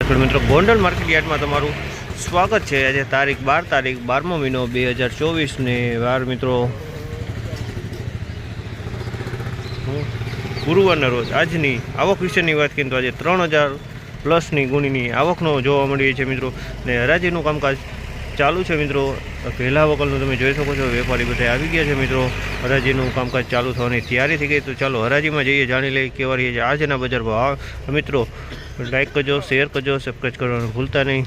મિત્રો, ગોંડલ માર્કેટ યાર્ડમાં તમારું સ્વાગત છે. આજે તારીખ બાર તારીખ બારમો મહિનો બે હજાર ચોવીસને વાર મિત્રો ગુરુવારના રોજ આજની આવક વિશેની વાત કરીએ તો આજે ત્રણ હજાર પ્લસની ગુણીની આવકનો જોવા મળી છે મિત્રો. ને હરાજીનું કામકાજ ચાલુ છે મિત્રો. પહેલા વકલનું તમે જોઈ શકો છો, વેપારી બધા આવી ગયા છે મિત્રો. હરાજીનું કામકાજ ચાલુ થવાની તૈયારી થઈ ગઈ. તો ચાલો હરાજીમાં જઈએ, જાણી લઈએ કેવા રહીએ છે. આજના બજાર મિત્રો લાઈક કરજો શેર કરજો સબસ્ક્રાઈબ કરવાનું ભૂલતા નહીં.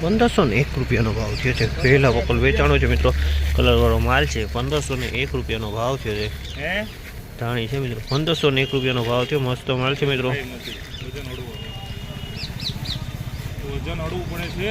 પંદરસો ને એક રૂપિયાનો ભાવ થયો છે પહેલા વકલ વેચાણો છે મિત્રો. કલરવાળો માલ છે પંદરસો ને એક રૂપિયાનો ભાવ થયો છે ધાણી છે મિત્રો પંદરસો ને એક રૂપિયાનો ભાવ થયો મસ્ત માલ છે મિત્રો. વજન પડે છે.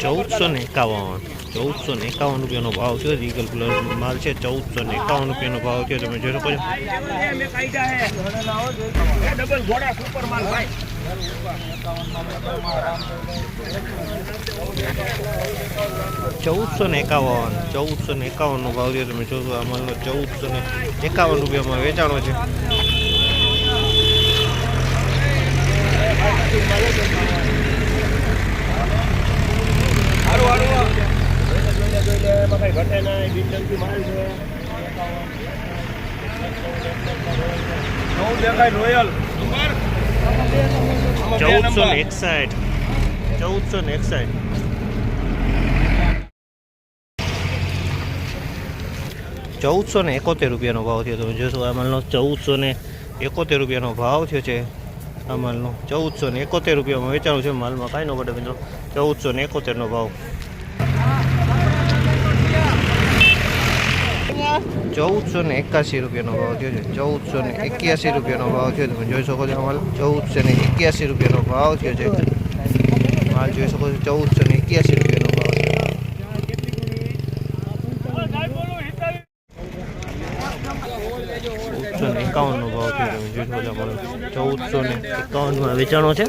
ચૌદસો ને એકાવન. ચૌદસો ને એકાવન રૂપિયાનો ભાવ છે રીગલ કલર માલ છે ચૌદસો ને એકાવન રૂપિયાનો ભાવ છે તમે જોઈ શકો છો. ચૌદસો ને એકાવન. ચૌદસો ને એકાવનનો ભાવ છે તમે જોશો આ માલનો ચૌદસો ને એકાવન રૂપિયામાં વેચાણો છે. રોયલ. ચૌદસો ને એકસાઠ. ચૌદસો ને એકસાઠ. ચૌદસો ને એકોતેર રૂપિયાનો ભાવ થયો. તમે જોશો આ માલનો ચૌદસો ને એકોતેર રૂપિયાનો ભાવ થયો છે. આ માલનો ચૌદસો ને એકોતેર રૂપિયામાં વેચાણું છે માલમાં. કાંઈ ન ઘટે મિત્રો. ચૌદસો ને એકોતેરનો ભાવ. ચૌદસો ને એકાસી રૂપિયાનો ભાવ થયો છે. ચૌદસો ને એક્યાસી રૂપિયાનો ભાવ થયો તમે જોઈ શકો છો માલ ચૌદસો ને એક્યાસી રૂપિયાનો ભાવ થયો છે. માલ જોઈ શકો છો, ચૌદસો ને એક્યાસી રૂપિયાનો ભાવ ચૌદસો ને એકાવનનો ભાવ થયો તમે જોઈ શકો છો માલ ચૌદસો ને એકાવનમાં વેચાણો છે.